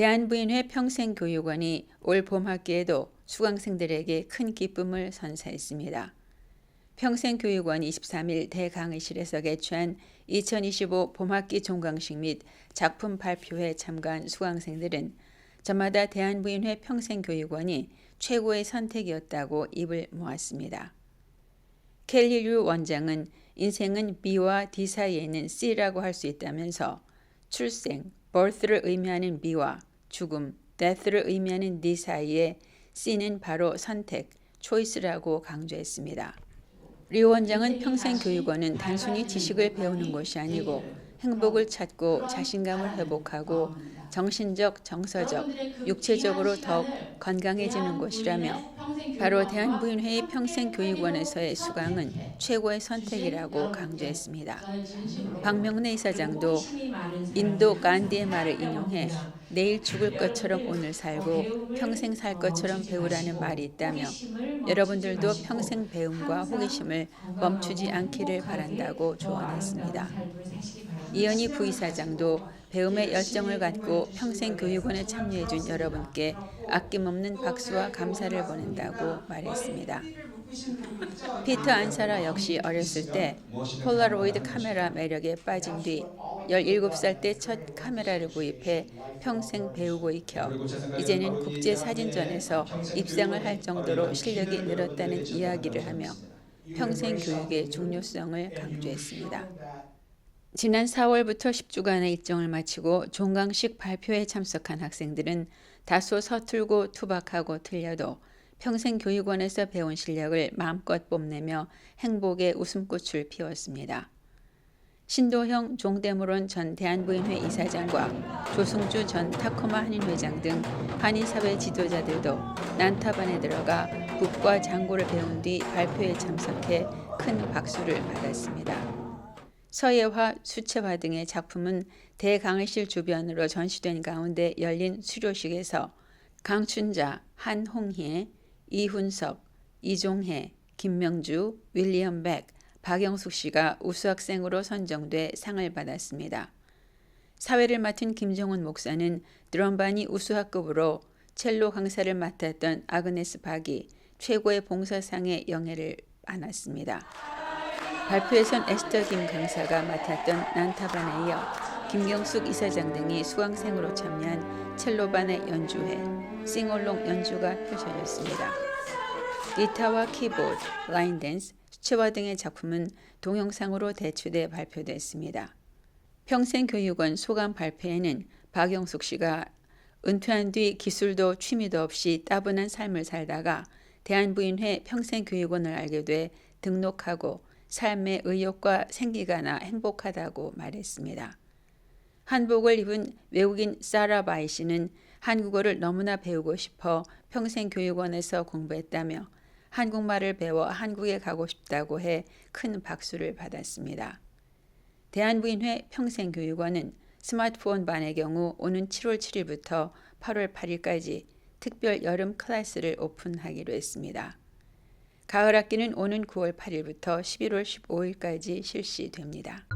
대한부인회 평생교육원이 올 봄학기에도 수강생들에게 큰 기쁨을 선사했습니다. 평생교육원 23일 대강의실에서 개최한 2025 봄학기 종강식 및 작품 발표회 참가한 수강생들은 저마다 대한부인회 평생교육원이 최고의 선택이었다고 입을 모았습니다. 켈리 류 원장은 인생은 B와 D 사이에는 C라고 할 수 있다면서 출생, birth를 의미하는 B와 죽음, death를 의미하는 D 사이에 C는 바로 선택, choice라고 강조했습니다. 류 원장은 평생 교육원은 단순히 지식을 배우는 것이 아니고 행복을 찾고 자신감을 회복하고 정신적, 정서적, 육체적으로 더욱 건강해지는 곳이라며 바로 대한부인회의 평생교육원에서의 수강은 최고의 선택이라고 강조했습니다. 박명래 이사장도 인도 간디의 말을 인용해 내일 죽을 것처럼 오늘 살고 평생 살 것처럼 배우라는 말이 있다며 여러분들도 평생 배움과 호기심을 멈추지 않기를 바란다고 조언했습니다. 이현희 부이사장도 배움의 열정을 갖고 평생 교육원에 참여해준 여러분께 아낌없는 박수와 감사를 보낸다고 말했습니다. 피터 안사라 역시 어렸을 때 폴라로이드 카메라 매력에 빠진 뒤 17살 때 첫 카메라를 구입해 평생 배우고 익혀 이제는 국제 사진전에서 입상을 할 정도로 실력이 늘었다는 이야기를 하며 평생 교육의 중요성을 강조했습니다. 지난 4월부터 10주간의 일정을 마치고 종강식 발표에 참석한 학생들은 다소 서툴고 투박하고 틀려도 평생 교육원에서 배운 실력을 마음껏 뽐내며 행복의 웃음꽃을 피웠습니다. 신도형 종대물원 전 대한부인회 이사장과 조승주 전 타코마 한인 회장 등 한인사회 지도자들도 난타반에 들어가 북과 장고를 배운 뒤 발표에 참석해 큰 박수를 받았습니다. 서예화, 수채화 등의 작품은 대강의실 주변으로 전시된 가운데 열린 수료식에서 강춘자, 한홍희, 이훈석, 이종혜, 김명주, 윌리엄 백, 박영숙 씨가 우수학생으로 선정돼 상을 받았습니다. 사회를 맡은 김정훈 목사는 드럼반이 우수학급으로 첼로 강사를 맡았던 아그네스 박이 최고의 봉사상의 영예를 안았습니다. 발표에선 에스터 김 강사가 맡았던 난타반에 이어 김경숙 이사장 등이 수강생으로 참여한 첼로반의 연주회, 싱얼롱 연주가 펼쳐졌습니다. 기타와 키보드, 라인댄스, 수채화 등의 작품은 동영상으로 대추돼 발표됐습니다. 평생교육원 소감 발표에는 박영숙 씨가 은퇴한 뒤 기술도 취미도 없이 따분한 삶을 살다가 대한부인회 평생교육원을 알게 돼 등록하고 삶의 의욕과 생기가 나 행복하다고 말했습니다. 한복을 입은 외국인 사라 바이 씨는 한국어를 너무나 배우고 싶어 평생 교육원에서 공부했다며 한국말을 배워 한국에 가고 싶다고 해 큰 박수를 받았습니다. 대한부인회 평생교육원은 스마트폰 반의 경우 오는 7월 7일부터 8월 8일까지 특별 여름 클래스를 오픈하기로 했습니다. 가을 학기는 오는 9월 8일부터 11월 15일까지 실시됩니다.